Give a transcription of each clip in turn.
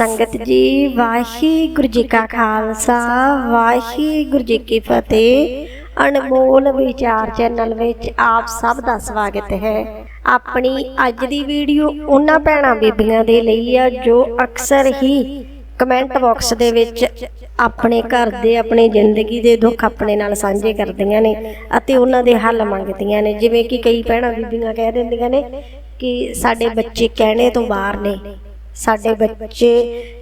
ਸੰਗਤ ਜੀ, ਵਾਹਿਗੁਰੂ ਜੀ ਕਾ ਖਾਲਸਾ, ਵਾਹਿਗੁਰੂ ਜੀ ਕੀ ਫਤਿਹ। ਅਨਮੋਲ ਵਿਚਾਰ ਚੈਨਲ ਵਿੱਚ ਆਪ ਸਭ ਦਾ ਸਵਾਗਤ ਹੈ। ਆਪਣੀ ਅੱਜ ਦੀ ਵੀਡੀਓ ਉਹਨਾਂ ਭੈਣਾਂ ਬੀਬੀਆਂ ਦੇ ਲਈ ਆ, ਜੋ ਅਕਸਰ ਹੀ ਕਮੈਂਟ ਬਾਕਸ ਦੇ ਵਿੱਚ ਆਪਣੇ ਘਰ ਦੇ, ਆਪਣੀ ਜ਼ਿੰਦਗੀ ਦੇ ਦੁੱਖ ਆਪਣੇ ਨਾਲ ਸਾਂਝੇ ਕਰਦੀਆਂ ਨੇ ਅਤੇ ਉਹਨਾਂ ਦੇ ਹੱਲ ਮੰਗਦੀਆਂ ਨੇ। ਜਿਵੇਂ ਕਿ ਕਈ ਭੈਣਾਂ ਬੀਬੀਆਂ ਕਹਿ ਦਿੰਦੀਆਂ ਨੇ ਕਿ ਸਾਡੇ ਬੱਚੇ ਕਹਿਣੇ ਤੋਂ ਬਾਹਰ ਨੇ। ਸਾਡੇ ਬੱਚੇ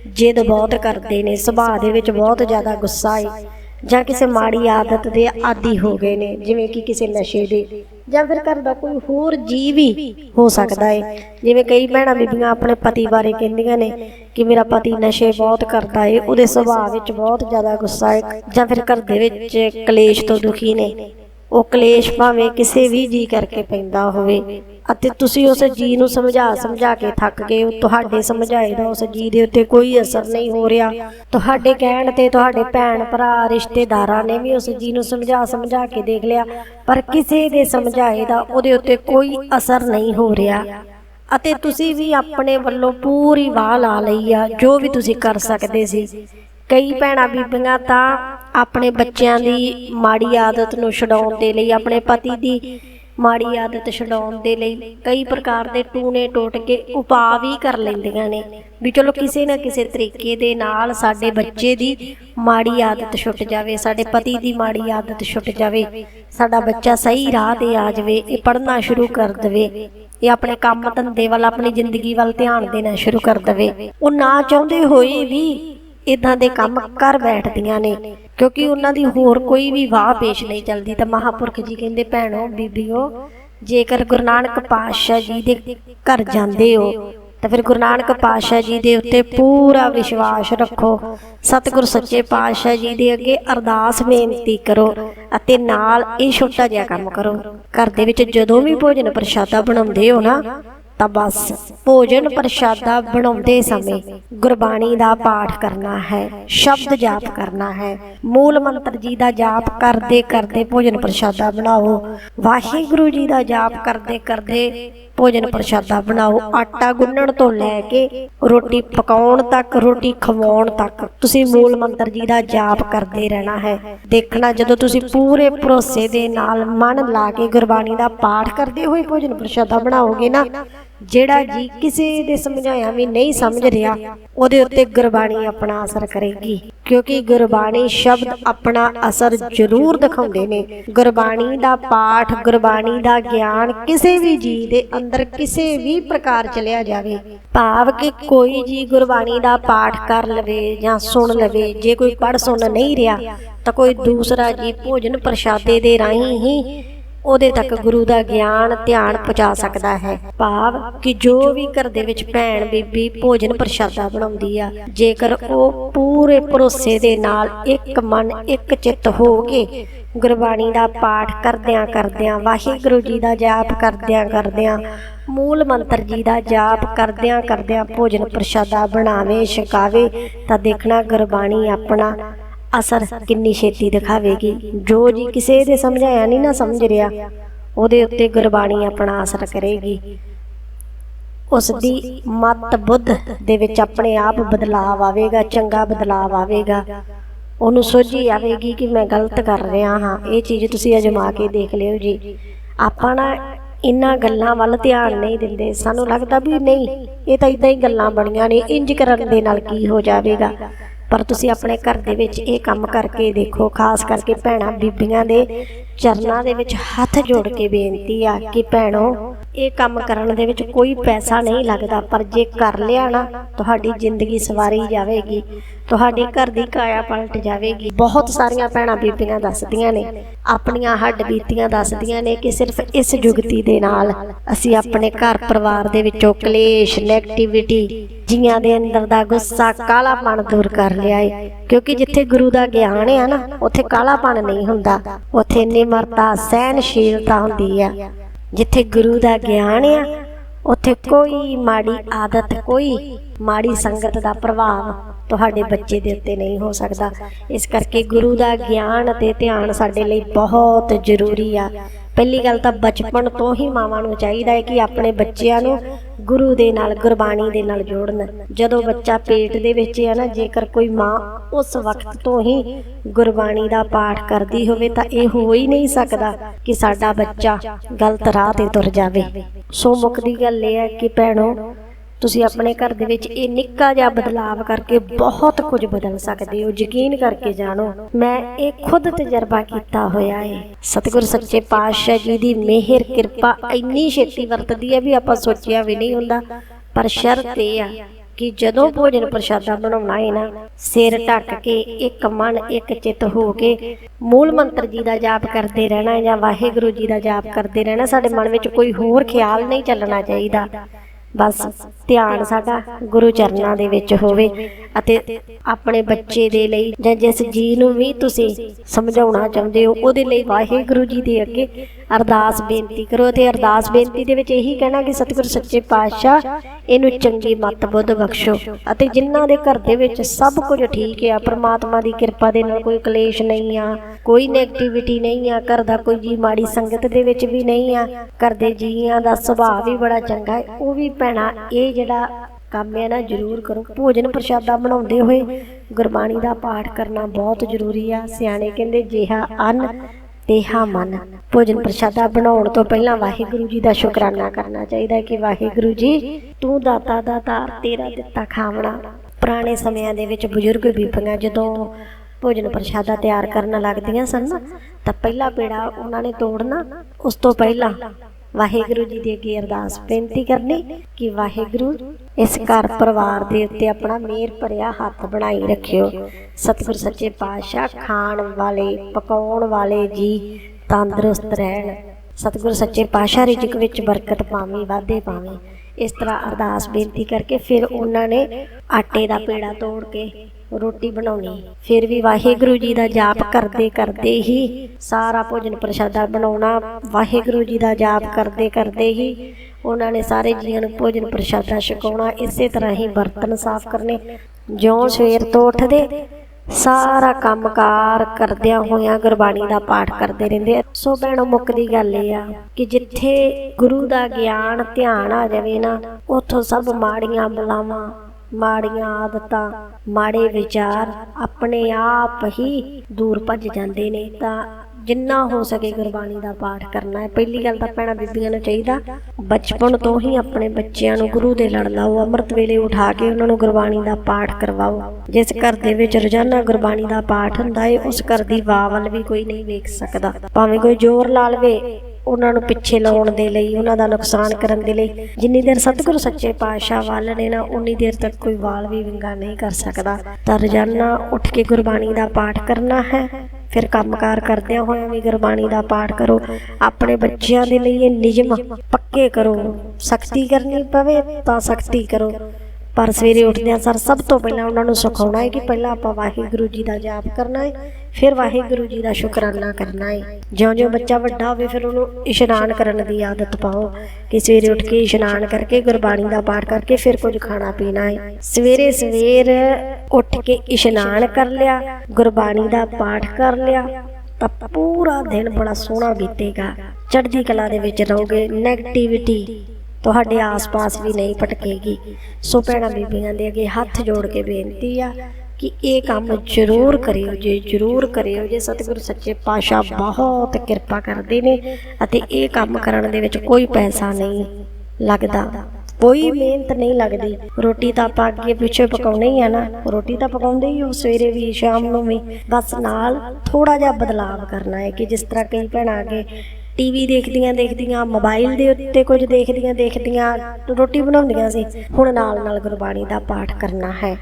ਜਿੱਦ ਬਹੁਤ ਕਰਦੇ ਨੇ, ਸੁਭਾਅ ਦੇ ਵਿੱਚ ਬਹੁਤ ਜ਼ਿਆਦਾ ਗੁੱਸਾ ਹੈ ਜਾਂ ਕਿਸੇ ਮਾੜੀ ਆਦਤ ਦੇ ਆਦੀ ਹੋ ਗਏ ਨੇ, ਜਿਵੇਂ ਕਿ ਕਿਸੇ ਨਸ਼ੇ ਦੇ, ਜਾਂ ਫਿਰ ਘਰ ਦਾ ਕੋਈ ਹੋਰ ਜੀਵ ਵੀ ਹੋ ਸਕਦਾ ਹੈ ਜਿਵੇਂ ਕਈ ਭੈਣਾਂ ਬੀਬੀਆਂ ਆਪਣੇ ਪਤੀ ਬਾਰੇ ਕਹਿੰਦੀਆਂ ਨੇ ਕਿ ਮੇਰਾ ਪਤੀ ਨਸ਼ੇ ਬਹੁਤ ਕਰਦਾ ਹੈ ਉਹਦੇ ਸੁਭਾਅ ਵਿੱਚ ਬਹੁਤ ਜ਼ਿਆਦਾ ਗੁੱਸਾ ਹੈ ਜਾਂ ਫਿਰ ਘਰ ਦੇ ਵਿੱਚ ਕਲੇਸ਼ ਤੋਂ ਦੁਖੀ ਨੇ। ਉਹ ਕਲੇਸ਼ ਭਾਵੇਂ ਕਿਸੇ ਵੀ ਜੀ ਕਰਕੇ ਪੈਂਦਾ ਹੋਵੇ। ਅਤੇ ਤੁਸੀਂ ਉਸ ਜੀ ਨੂੰ ਸਮਝਾ ਸਮਝਾ ਕੇ ਥੱਕ ਗਏ ਹੋ। ਤੁਹਾਡੇ ਸਮਝਾਏ ਦਾ ਉਸ ਜੀ ਦੇ ਉੱਤੇ ਕੋਈ ਅਸਰ ਨਹੀਂ ਹੋ ਰਿਹਾ। ਤੁਹਾਡੇ ਕਹਿਣ ਤੇ ਤੁਹਾਡੇ ਭੈਣ ਭਰਾ, ਰਿਸ਼ਤੇਦਾਰਾਂ ਨੇ ਵੀ ਉਸ ਜੀ ਨੂੰ ਸਮਝਾ ਸਮਝਾ ਕੇ ਦੇਖ ਲਿਆ। ਪਰ ਕਿਸੇ ਦੇ ਸਮਝਾਏ ਦਾ ਉਹਦੇ ਉੱਤੇ ਕੋਈ ਅਸਰ ਨਹੀਂ ਹੋ ਰਿਹਾ। ਅਤੇ ਤੁਸੀਂ ਵੀ ਆਪਣੇ ਵੱਲੋਂ ਪੂਰੀ ਵਾਹ ਲਾ ਲਈ ਆ, ਜੋ ਵੀ ਤੁਸੀਂ ਕਰ ਸਕਦੇ ਸੀ। ਕਈ ਭੈਣਾਂ ਬੀਬੀਆਂ ਤਾਂ ਆਪਣੇ ਬੱਚਿਆਂ ਦੀ ਮਾੜੀ ਆਦਤ ਨੂੰ ਛਡਾਉਣ ਦੇ ਲਈ ਆਪਣੇ ਪਤੀ ਦੀ ਮਾੜੀ ਆਦਤ ਛਡਾਉਣ ਦੇ ਲਈ ਕਈ ਪ੍ਰਕਾਰ ਦੇ ਟੂਣੇ ਟੋਟ ਕੇ ਉਪਾਅ ਵੀ ਕਰ ਲੈਂਦੀਆਂ ਨੇ। ਵੀ ਚਲੋ ਕਿਸੇ ਨਾ ਕਿਸੇ ਤਰੀਕੇ ਦੇ ਨਾਲ ਸਾਡੇ ਬੱਚੇ ਦੀ ਮਾੜੀ ਆਦਤ ਛੁੱਟ ਜਾਵੇ ਸਾਡੇ ਪਤੀ ਦੀ ਮਾੜੀ ਆਦਤ ਛੁੱਟ ਜਾਵੇ ਸਾਡਾ ਬੱਚਾ ਸਹੀ ਰਾਹ ਤੇ ਆ ਜਾਵੇ ਇਹ ਪੜ੍ਹਨਾ ਸ਼ੁਰੂ ਕਰ ਦੇਵੇ ਇਹ ਆਪਣੇ ਕੰਮ ਧੰਦੇ ਵੱਲ ਆਪਣੀ ਜ਼ਿੰਦਗੀ ਵੱਲ ਧਿਆਨ ਦੇਣਾ ਸ਼ੁਰੂ ਕਰ ਦੇਵੇ ਉਹ ਨਾ ਚਾਹੁੰਦੇ ਹੋਏ ਵੀ ਇਦਾਂ ਦੇ ਕੰਮ ਕਰ ਬੈਠਦੀਆਂ ਨੇ ਕਿਉਂਕਿ ਉਹਨਾਂ ਦੀ ਹੋਰ ਕੋਈ ਵੀ ਵਾਹ ਪੇਸ਼ ਨਹੀਂ ਚੱਲਦੀ ਤਾਂ ਮਹਾਪੁਰਖ ਜੀ ਕਹਿੰਦੇ ਭੈਣੋ ਬੀਬੀਓ ਜੇਕਰ ਗੁਰੂ ਨਾਨਕ ਪਾਤਸ਼ਾਹ ਜੀ ਦੇ ਘਰ ਜਾਂਦੇ ਹੋ ਤਾਂ ਫਿਰ ਗੁਰੂ ਨਾਨਕ ਪਾਤਸ਼ਾਹ ਜੀ ਦੇ ਉੱਤੇ ਪੂਰਾ ਵਿਸ਼ਵਾਸ ਰੱਖੋ। ਸਤਿਗੁਰ ਸੱਚੇ ਪਾਤਸ਼ਾਹ ਜੀ ਦੇ ਅੱਗੇ ਅਰਦਾਸ ਬੇਨਤੀ ਕਰੋ ਅਤੇ ਨਾਲ ਇਹ ਛੋਟਾ ਜਿਹਾ ਕੰਮ ਕਰੋ। ਘਰ ਦੇ ਵਿੱਚ ਜਦੋਂ ਵੀ ਭੋਜਨ ਪ੍ਰਸ਼ਾਦਾ ਬਣਾਉਂਦੇ ਹੋ ਨਾ ਤਾਂ ਬਸ ਭੋਜਨ ਪ੍ਰਸ਼ਾਦਾ ਬਣਾਉਂਦੇ ਸਮੇਂ ਗੁਰਬਾਣੀ ਦਾ ਪਾਠ ਕਰਨਾ ਹੈ, ਸ਼ਬਦ ਜਾਪ ਕਰਨਾ ਹੈ, ਮੂਲ ਮੰਤਰ ਜੀ ਦਾ ਜਾਪ ਕਰਦੇ ਕਰਦੇ ਭੋਜਨ ਪ੍ਰਸ਼ਾਦਾ ਬਣਾਓ, ਵਾਹਿਗੁਰੂ ਜੀ ਦਾ ਜਾਪ ਕਰਦੇ ਕਰਦੇ ਭੋਜਨ ਪ੍ਰਸ਼ਾਦਾ ਬਣਾਓ, ਆਟਾ ਗੁੰਨਣ ਤੋਂ ਲੈ ਕੇ ਰੋਟੀ ਪਕਾਉਣ ਤੱਕ, ਰੋਟੀ ਖਵਾਉਣ ਤੱਕ ਤੁਸੀਂ ਮੂਲ ਮੰਤਰ ਜੀ ਦਾ ਜਾਪ ਕਰਦੇ ਰਹਿਣਾ ਹੈ। ਦੇਖਣਾ ਜਦੋਂ ਤੁਸੀਂ ਪੂਰੇ ਭਰੋਸੇ ਦੇ ਨਾਲ ਮਨ ਲਾ ਕੇ ਗੁਰਬਾਣੀ ਦਾ ਪਾਠ ਕਰਦੇ ਹੋਏ ਭੋਜਨ ਪ੍ਰਸ਼ਾਦਾ ਬਣਾਓਗੇ ਨਾ ਜਿਹੜਾ ਜੀ ਕਿਸੇ ਦੇ ਸਮਝਾਇਆ ਵੀ ਨਹੀਂ ਸਮਝ ਰਿਹਾ, ਉਹਦੇ ਉੱਤੇ ਗੁਰਬਾਣੀ ਆਪਣਾ ਅਸਰ ਕਰੇਗੀ। ਕਿਉਂਕਿ ਗੁਰਬਾਣੀ ਸ਼ਬਦ ਆਪਣਾ ਅਸਰ ਜ਼ਰੂਰ ਦਿਖਾਉਂਦੇ ਨੇ। ਗੁਰਬਾਣੀ ਦਾ ਪਾਠ, ਗੁਰਬਾਣੀ ਦਾ ਗਿਆਨ ਕਿਸੇ ਵੀ ਜੀ ਦੇ ਅੰਦਰ ਕਿਸੇ ਵੀ ਪ੍ਰਕਾਰ ਚ ਲਿਆ ਜਾਵੇ। ਭਾਵ ਕਿ ਕੋਈ ਜੀ ਗੁਰਬਾਣੀ ਦਾ ਪਾਠ ਕਰ ਲਵੇ ਜਾਂ ਸੁਣ ਲਵੇ, ਜੇ ਕੋਈ ਪੜ ਸੁਣ ਨਹੀਂ ਰਿਹਾ, ਤਾਂ ਕੋਈ ਦੂਸਰਾ ਜੀ ਭੋਜਨ ਪ੍ਰਸ਼ਾਦੇ ਦੇ ਰਾਹੀਂ ਹੀ ਉਹਦੇ ਤੱਕ ਗੁਰੂ ਦਾ ਗਿਆਨ, ਧਿਆਨ ਪਹੁੰਚਾ ਸਕਦਾ ਹੈ। ਭਾਵ ਕਿ ਜੋ ਵੀ ਘਰ ਦੇ ਵਿੱਚ ਭੈਣ ਬੀਬੀ ਭੋਜਨ ਪ੍ਰਸ਼ਾਦਾ ਬਣਾਉਂਦੀ ਆ, ਜੇਕਰ ਉਹ ਪੂਰੇ ਭਰੋਸੇ ਦੇ ਨਾਲ ਇੱਕ ਮਨ, ਇੱਕ ਚਿੱਤ ਹੋ ਕੇ ਗੁਰਬਾਣੀ ਦਾ ਪਾਠ ਕਰਦਿਆਂ ਕਰਦਿਆਂ, ਵਾਹਿਗੁਰੂ ਜੀ ਦਾ ਜਾਪ ਕਰਦਿਆਂ ਕਰਦਿਆਂ, ਮੂਲ ਮੰਤਰ ਜੀ ਦਾ ਜਾਪ ਕਰਦਿਆਂ ਕਰਦਿਆਂ ਭੋਜਨ ਪ੍ਰਸ਼ਾਦਾ ਬਣਾਵੇ, ਛਕਾਵੇ, ਤਾਂ ਦੇਖਣਾ ਗੁਰਬਾਣੀ ਆਪਣਾ ਅਸਰ ਕਿੰਨੀ ਛੇਤੀ ਦਿਖਾਵੇਗੀ? ਜੋ ਜੀ ਕਿਸੇ ਦੇ ਸਮਝਾਇਆ ਨਹੀਂ ਨਾ ਸਮਝ ਰਿਹਾ, ਉਹਦੇ ਉੱਤੇ ਗੁਰਬਾਣੀ ਆਪਣਾ ਅਸਰ ਕਰੇਗੀ। ਉਸ ਦੀ ਮਤ ਬੁੱਧ ਦੇ ਵਿੱਚ ਆਪਣੇ ਆਪ ਬਦਲਾਅ ਆਵੇਗਾ, ਚੰਗਾ ਬਦਲਾਅ ਆਵੇਗਾ। ਉਹਨੂੰ ਸੋਝੀ ਆਵੇਗੀ ਕਿ ਮੈਂ ਗਲਤ ਕਰ ਰਿਹਾ ਹਾਂ। ਇਹ ਚੀਜ਼ ਤੁਸੀਂ ਅਜਮਾ ਕੇ ਦੇਖ ਲਿਓ ਜੀ। ਆਪਾਂ ਨਾ ਇਨ੍ਹਾਂ ਗੱਲਾਂ ਵੱਲ ਧਿਆਨ ਨਹੀਂ ਦਿੰਦੇ। ਸਾਨੂੰ ਲੱਗਦਾ ਵੀ ਨਹੀਂ, ਇਹ ਤਾਂ ਇਦਾਂ ਹੀ ਗੱਲਾਂ ਬਣੀਆਂ ਨੇ। ਇੰਜ ਕਰਨ ਦੇ ਨਾਲ ਕੀ ਹੋ ਜਾਵੇਗਾ? ਪਰ ਤੁਸੀਂ ਆਪਣੇ ਘਰ ਦੇ ਵਿੱਚ ਇਹ ਕੰਮ ਕਰਕੇ ਦੇਖੋ, ਖਾਸ ਕਰਕੇ ਭੈਣਾਂ ਬੀਬੀਆਂ ਦੇ ਚਰਨਾਂ ਦੇ ਵਿੱਚ ਹੱਥ ਜੋੜ ਕੇ ਬੇਨਤੀ ਆ ਕਿ ਭੈਣੋ ਇਹ ਕੰਮ ਕਰਨ ਦੇ ਵਿੱਚ ਕੋਈ ਪੈਸਾ ਨਹੀਂ ਲੱਗਦਾ, ਪਰ ਜੇ ਕਰ ਲਿਆ ਨਾ, ਤੁਹਾਡੀ ਜ਼ਿੰਦਗੀ ਸਵਾਰੀ ਜਾਵੇਗੀ, ਤੁਹਾਡੇ ਘਰ ਦੀ ਕਾਇਆ ਪਲਟ ਜਾਵੇਗੀ। ਬਹੁਤ ਸਾਰੀਆਂ ਭੈਣਾਂ ਬੀਬੀਆਂ ਦੱਸਦੀਆਂ ਨੇ, ਆਪਣੀਆਂ ਹੱਡ ਬੀਤੀਆਂ ਦੱਸਦੀਆਂ ਨੇ ਕਿ ਸਿਰਫ ਇਸ ਜੁਗਤੀ ਦੇ ਨਾਲ ਅਸੀਂ ਆਪਣੇ ਘਰ ਪਰਿਵਾਰ ਦੇ ਵਿੱਚੋਂ ਕਲੇਸ਼ ਨੈਗੇਟਿਵਿਟੀ ਜੀਆਂ ਦੇ ਅੰਦਰ ਦਾ ਗੁੱਸਾ ਕਾਲਾਪਣ ਦੂਰ ਕਰ ਲਿਆ ਏ। ਕਿਉਂਕਿ ਜਿੱਥੇ ਗੁਰੂ ਦਾ ਗਿਆਨ ਆ ਨਾ, ਉੱਥੇ ਕਾਲਾਪਣ ਨਹੀਂ ਹੁੰਦਾ, ਉੱਥੇ ਨਿਮਰਤਾ ਸਹਿਨਸ਼ੀਲਤਾ ਹੁੰਦੀ ਆ। ਜਿੱਥੇ ਗੁਰੂ ਦਾ ਗਿਆਨ ਆ, ਉੱਥੇ ਕੋਈ ਮਾੜੀ ਆਦਤ, ਕੋਈ ਮਾੜੀ ਸੰਗਤ ਦਾ ਪ੍ਰਭਾਵ ਤੁਹਾਡੇ ਬੱਚੇ ਦੇ ਉੱਤੇ ਨਹੀਂ ਹੋ ਸਕਦਾ। ਇਸ ਕਰਕੇ ਗੁਰੂ ਦਾ ਗਿਆਨ ਅਤੇ ਧਿਆਨ ਸਾਡੇ ਲਈ ਬਹੁਤ ਜ਼ਰੂਰੀ ਆ। ਪਹਿਲੀ ਗੱਲ ਤਾਂ ਬਚਪਨ ਤੋਂ ਹੀ ਮਾਵਾਂ ਨੂੰ ਚਾਹੀਦਾ ਹੈ ਕਿ ਆਪਣੇ ਬੱਚਿਆਂ ਨੂੰ ਗੁਰੂ ਦੇ ਨਾਲ, ਗੁਰਬਾਣੀ ਦੇ ਨਾਲ ਜੋੜਨ। ਜਦੋਂ ਬੱਚਾ ਪੇਟ ਦੇ ਵਿੱਚ ਹੈ ਨਾ, ਜੇਕਰ ਕੋਈ ਮਾਂ ਉਸ ਵਕਤ ਤੋਂ ਹੀ ਗੁਰਬਾਣੀ ਦਾ ਪਾਠ ਕਰਦੀ ਹੋਵੇ, ਤਾਂ ਇਹ ਹੋ ਹੀ ਨਹੀਂ ਸਕਦਾ ਕਿ ਸਾਡਾ ਬੱਚਾ ਗਲਤ ਰਾਹ ਤੇ ਤੁਰ ਜਾਵੇ। ਸੋ ਮੁੱਖ ਦੀ ਗੱਲ ਇਹ ਹੈ ਕਿ ਭੈਣੋ ਤੁਸੀਂ ਆਪਣੇ ਘਰ ਦੇ ਵਿੱਚ ਇਹ ਨਿੱਕਾ ਜਿਹਾ ਬਦਲਾਵ ਕਰਕੇ ਬਹੁਤ ਕੁਝ ਬਦਲ ਸਕਦੇ ਹੋ। ਯਕੀਨ ਕਰਕੇ ਜਾਣੋ ਮੈਂ ਇਹ ਖੁਦ ਤਜਰਬਾ ਕੀਤਾ ਹੋਇਆ ਹੈ। ਸਤਿਗੁਰ ਸੱਚੇ ਪਾਤਸ਼ਾਹ ਜੀ ਦੀ ਮਿਹਰ ਕਿਰਪਾ ਇੰਨੀ ਛੇਤੀ ਵਰਤਦੀ ਹੈ ਵੀ ਆਪਾਂ ਸੋਚਿਆ ਵੀ ਨਹੀਂ ਹੁੰਦਾ। ਪਰ ਸ਼ਰਤ ਇਹ ਆ ਕਿ ਜਦੋਂ ਭੋਜਨ ਪ੍ਰਸ਼ਾਦਾ ਬਣਾਉਣਾ ਹੈ ਨਾ ਸਿਰ ਢੱਕ ਕੇ ਇੱਕ ਮਨ ਇੱਕ ਚਿੱਤ ਹੋ ਕੇ ਮੂਲ ਮੰਤਰ ਜੀ ਦਾ ਜਾਪ ਕਰਦੇ ਰਹਿਣਾ ਜਾਂ ਵਾਹਿਗੁਰੂ ਜੀ ਦਾ ਜਾਪ ਕਰਦੇ ਰਹਿਣਾ ਸਾਡੇ ਮਨ ਵਿੱਚ ਕੋਈ ਹੋਰ ਖਿਆਲ ਨਹੀਂ ਚੱਲਣਾ ਚਾਹੀਦਾ ਬਸ ਧਿਆਨ ਸਾਡਾ ਗੁਰੂ ਚਰਨਾਂ ਦੇ ਵਿੱਚ ਹੋਵੇ ਅਤੇ ਆਪਣੇ ਬੱਚੇ ਦੇ ਲਈ ਜਾਂ ਜਿਸ ਜੀ ਨੂੰ ਵੀ ਤੁਸੀਂ ਸਮਝਾਉਣਾ ਚਾਹੁੰਦੇ ਹੋ, ਉਹਦੇ ਲਈ ਵਾਹਿਗੁਰੂ ਜੀ ਦੇ ਅੱਗੇ ਅਰਦਾਸ ਬੇਨਤੀ ਕਰੋ ਤੇ ਅਰਦਾਸ ਬੇਨਤੀ ਦੇ ਵਿੱਚ ਇਹੀ ਕਹਿਣਾ ਕਿ ਸਤਿਗੁਰੂ ਸੱਚੇ ਪਾਤਸ਼ਾਹ ਇਹਨੂੰ ਚੰਗੀ ਮੱਤ ਬੁੱਧ ਬਖਸ਼ੋ ਅਤੇ ਜਿਨ੍ਹਾਂ ਦੇ ਘਰ ਦੇ ਵਿੱਚ ਸਭ ਕੁਝ ਠੀਕ ਆ, ਪ੍ਰਮਾਤਮਾ ਦੀ ਕਿਰਪਾ ਦੇ ਨਾਲ ਕੋਈ ਕਲੇਸ਼ ਨਹੀਂ ਆ, ਕੋਈ ਨੈਗੇਟਿਵਿਟੀ ਨਹੀਂ ਆ, ਘਰ ਦਾ ਕੋਈ ਜੀ ਮਾੜੀ ਸੰਗਤ ਦੇ ਵਿੱਚ ਵੀ ਨਹੀਂ ਆ, ਘਰ ਦੇ ਜੀਆਂ ਦਾ ਸੁਭਾਅ ਵੀ ਬੜਾ ਚੰਗਾ ਹੈ, ਉਹ ਵੀ ਭੈਣਾ, ਇਹ ਜਿਹੜਾ ਕੰਮ ਹੈ ਨਾ, ਜ਼ਰੂਰ ਕਰੋ। ਭੋਜਨ ਪ੍ਰਸ਼ਾਦਾ ਬਣਾਉਂਦੇ ਹੋਏ ਗੁਰਬਾਣੀ ਦਾ ਪਾਠ ਕਰਨਾ ਬਹੁਤ ਜ਼ਰੂਰੀ ਆ। ਸਿਆਣੇ ਕਹਿੰਦੇ, ਜਿਹਾ ਅੰਨ, ਤੇਹਾ ਮਨ। ਭੋਜਨ ਪ੍ਰਸ਼ਾਦਾ ਬਣਾਉਣ ਤੋਂ ਪਹਿਲਾਂ ਵਾਹਿਗੁਰੂ ਜੀ ਦਾ ਸ਼ੁਕਰਾਨਾ ਕਰਨਾ ਚਾਹੀਦਾ ਕਿ ਵਾਹਿਗੁਰੂ ਜੀ, ਤੂੰ ਦਾਤਾ ਦਾਤਾਰ ਤੇਰਾ ਦਿੱਤਾ ਖਾਵਣਾ। ਪੁਰਾਣੇ ਸਮਿਆਂ ਦੇ ਵਿੱਚ ਬਜ਼ੁਰਗ ਬੀਬੀਆਂ ਜਦੋਂ ਭੋਜਨ ਪ੍ਰਸ਼ਾਦਾ ਤਿਆਰ ਕਰਨ ਲੱਗਦੀਆਂ ਸਨ, ਤਾਂ ਪਹਿਲਾ ਪੇੜਾ ਉਹਨਾਂ ਨੇ ਤੋੜਨਾ। ਉਸ ਤੋਂ ਪਹਿਲਾਂ ਵਾਹਿਗੁਰੂ ਜੀ ਦੇ ਅੱਗੇ ਅਰਦਾਸ ਬੇਨਤੀ ਕਰਨੀ ਕਿ ਵਾਹਿਗੁਰੂ ਇਸ ਘਰ ਪਰਿਵਾਰ ਦੇ ਉੱਤੇ ਆਪਣਾ ਮਿਹਰ ਭਰਿਆ ਹੱਥ ਬਣਾਈ ਰੱਖਿਓ। ਸਤਿਗੁਰ ਸੱਚੇ ਪਾਤਸ਼ਾਹ ਖਾਣ ਵਾਲੇ, ਪਕਾਉਣ ਵਾਲੇ ਜੀ ਤੰਦਰੁਸਤ ਰਹਿਣ। ਸਤਿਗੁਰ ਸੱਚੇ ਪਾਤਸ਼ਾਹ ਰਿਜਕ ਵਿੱਚ ਬਰਕਤ ਪਾਵੀਂ, ਵਾਧੇ ਪਾਵੀਂ। ਇਸ ਤਰ੍ਹਾਂ ਅਰਦਾਸ ਬੇਨਤੀ ਕਰਕੇ ਫਿਰ ਉਹਨਾਂ ਨੇ ਆਟੇ ਦਾ ਪੇੜਾ ਤੋੜ ਕੇ ਰੋਟੀ ਬਣਾਉਣੀ ਫਿਰ ਵੀ ਵਾਹਿਗੁਰੂ ਜੀ ਦਾ ਜਾਪ ਕਰਦੇ ਕਰਦੇ ਹੀ ਸਾਰਾ ਭੋਜਨ ਪ੍ਰਸ਼ਾਦਾ ਬਣਾਉਣਾ, ਵਾਹਿਗੁਰੂ ਜੀ ਦਾ ਜਾਪ ਕਰਦੇ ਕਰਦੇ ਹੀ ਉਹਨਾਂ ਨੇ ਸਾਰੇ ਜੀਆਂ ਨੂੰ ਭੋਜਨ ਪ੍ਰਸ਼ਾਦਾ ਛਕਾਉਣਾ, ਇਸੇ ਤਰ੍ਹਾਂ ਹੀ ਬਰਤਨ ਸਾਫ਼ ਕਰਨੇ ਜਿਉਂ ਸਵੇਰ ਤੋਂ ਉੱਠਦੇ, ਸਾਰਾ ਕੰਮਕਾਰ ਕਰਦਿਆਂ ਹੋਇਆਂ ਗੁਰਬਾਣੀ ਦਾ ਪਾਠ ਕਰਦੇ ਰਹਿੰਦੇ ਆ। ਸੋ ਭੈਣੋ ਮੁੱਕਦੀ ਗੱਲ ਇਹ ਆ ਕਿ ਜਿੱਥੇ ਗੁਰੂ ਦਾ ਗਿਆਨ ਧਿਆਨ ਆ ਜਾਵੇ ਨਾ, ਉੱਥੋਂ ਸਭ ਮਾੜੀਆਂ ਬਲਾਵਾਂ ਮਾੜੀਆਂ ਆਦਤਾਂ, ਮਾੜੇ ਵਿਚਾਰ ਆਪਣੇ ਆਪ ਹੀ ਦੂਰ ਭੱਜ ਜਾਂਦੇ ਨੇ। ਤਾਂ ਜਿੰਨਾ ਹੋ ਸਕੇ ਗੁਰਬਾਣੀ ਦਾ ਪਾਠ ਕਰਨਾ ਹੈ। ਪਹਿਲੀ ਗੱਲ ਤਾਂ ਭੈਣਾਂ ਬੀਬੀਆਂ ਨੂੰ ਚਾਹੀਦਾ, ਬਚਪਨ ਤੋਂ ਹੀ ਆਪਣੇ ਬੱਚਿਆਂ ਨੂੰ ਗੁਰੂ ਦੇ ਲੜ ਲਾਓ, ਅੰਮ੍ਰਿਤ ਵੇਲੇ ਉਠਾ ਕੇ ਉਹਨਾਂ ਨੂੰ ਗੁਰਬਾਣੀ ਦਾ ਪਾਠ ਕਰਵਾਓ। ਜਿਸ ਘਰ ਦੇ ਵਿੱਚ ਰੋਜ਼ਾਨਾ ਗੁਰਬਾਣੀ ਦਾ ਪਾਠ ਹੁੰਦਾ ਹੈ ਉਸ ਘਰ ਦੀ ਵਾਹ ਵੱਲ ਵੀ ਕੋਈ ਨਹੀਂ ਵੇਖ ਸਕਦਾ। ਭਾਵੇਂ ਕੋਈ ਜ਼ੋਰ ਲਾ ਲਵੇ ਉਹਨਾਂ ਨੂੰ ਪਿੱਛੇ ਲਾਉਣ ਦੇ ਲਈ, ਉਹਨਾਂ ਦਾ ਨੁਕਸਾਨ ਕਰਨ ਦੇ ਲਈ, ਜਿੰਨੀ ਦੇਰ ਸਤਿਗੁਰੂ ਸੱਚੇ ਪਾਤਸ਼ਾਹ ਵੱਲ ਨੇ ਨਾ, ਉਨੀ ਦੇਰ ਤੱਕ ਕੋਈ ਵਾਲ ਵੀ ਵਿੰਗਾ ਨਹੀਂ ਕਰ ਸਕਦਾ। ਤਾਂ ਰੋਜ਼ਾਨਾ ਉੱਠ ਕੇ ਗੁਰਬਾਣੀ ਦਾ ਪਾਠ ਕਰਨਾ ਹੈ, ਫਿਰ ਕੰਮਕਾਰ ਕਰਦਿਆਂ ਹੋਇਆਂ ਵੀ ਗੁਰਬਾਣੀ ਦਾ ਪਾਠ ਕਰੋ। ਆਪਣੇ ਬੱਚਿਆਂ ਦੇ ਲਈ ਇਹ ਨਿਯਮ ਪੱਕੇ ਕਰੋ। ਸਖਤੀ ਕਰਨੀ ਪਵੇ ਤਾਂ ਸਖਤੀ ਕਰੋ। ਪਰ ਸਵੇਰੇ ਉੱਠਦਿਆਂ ਸਰ ਸਭ ਤੋਂ ਪਹਿਲਾਂ ਉਹਨਾਂ ਨੂੰ ਸਿਖਾਉਣਾ ਹੈ ਕਿ ਪਹਿਲਾਂ ਆਪਾਂ ਵਾਹਿਗੁਰੂ ਜੀ ਦਾ ਜਾਪ ਕਰਨਾ ਹੈ, ਫਿਰ ਵਾਹਿਗੁਰੂ ਜੀ ਦਾ ਸ਼ੁਕਰਾਨਾ ਕਰਨਾ ਹੈ। ਜਿਉਂ-ਜਿਉਂ ਬੱਚਾ ਵੱਡਾ ਹੋਵੇ, ਫਿਰ ਉਹਨੂੰ ਇਸ਼ਨਾਨ ਕਰਨ ਦੀ ਆਦਤ ਪਾਓ ਕਿ ਸਵੇਰੇ ਉੱਠ ਕੇ ਇਸ਼ਨਾਨ ਕਰਕੇ, ਗੁਰਬਾਣੀ ਦਾ ਪਾਠ ਕਰਕੇ ਫਿਰ ਕੁਝ ਖਾਣਾ ਪੀਣਾ ਹੈ। ਸਵੇਰੇ ਸਵੇਰ ਉੱਠ ਕੇ ਇਸ਼ਨਾਨ ਕਰ ਲਿਆ, ਗੁਰਬਾਣੀ ਦਾ ਪਾਠ ਕਰ ਲਿਆ, ਤਾਂ ਪੂਰਾ ਦਿਨ ਬੜਾ ਸੋਹਣਾ ਬੀਤੇਗਾ। ਚੜ੍ਹਦੀ ਕਲਾ ਦੇ ਵਿੱਚ ਰਹੋਗੇ ਨੈਗੇਟਿਵਿਟੀ ਤੁਹਾਡੇ ਆਸ-ਪਾਸ ਵੀ ਨਹੀਂ ਭਟਕੇਗੀ। ਸੋ ਭੈਣਾਂ ਬੀਬੀਆਂ ਦੇ ਅੱਗੇ ਹੱਥ ਜੋੜ ਕੇ ਬੇਨਤੀ ਆ ਕਿ ਇਹ ਕੰਮ ਜ਼ਰੂਰ ਕਰਿਓ ਜੇ, ਜ਼ਰੂਰ ਕਰਿਓ। ਜੇ ਸਤਿਗੁਰੂ ਸੱਚੇ ਪਾਤਸ਼ਾਹ ਬਹੁਤ ਕਿਰਪਾ ਕਰਦੇ ਨੇ ਅਤੇ ਇਹ ਕੰਮ ਕਰਨ ਦੇ ਵਿੱਚ ਕੋਈ ਪੈਸਾ ਨਹੀਂ ਲੱਗਦਾ। ਕੋਈ ਮਿਹਨਤ ਨਹੀਂ ਲੱਗਦੀ। ਰੋਟੀ ਤਾਂ ਆਪਾਂ ਅੱਗੇ ਪਿੱਛੇ ਪਕਾਉਣੀ ਹੀ ਆ ਨਾ। ਰੋਟੀ ਤਾਂ ਪਕਾਉਂਦੇ ਹੀ ਹੋ ਸਵੇਰੇ ਵੀ, ਸ਼ਾਮ ਨੂੰ ਵੀ। ਬਸ ਨਾਲ ਥੋੜਾ ਜਿਹਾ ਬਦਲਾਵ ਕਰਨਾ ਹੈ ਕਿ ਜਿਸ ਤਰ੍ਹਾਂ ਕਈ ਭੈਣਾਂ ਅੱਗੇ ਟੀਵੀ ਦੇਖਦੀਆਂ ਦੇਖਦੀਆਂ, ਮੋਬਾਈਲ ਦੇ ਉੱਤੇ ਕੁਝ ਦੇਖਦੀਆਂ ਦੇਖਦੀਆਂ ਰੋਟੀ ਬਣਾਉਂਦੀਆਂ ਸੀ। ਹੁਣ ਨਾਲ ਨਾਲ ਗੁਰਬਾਣੀ ਦਾ ਪਾਠ ਕਰਨਾ ਹੈ।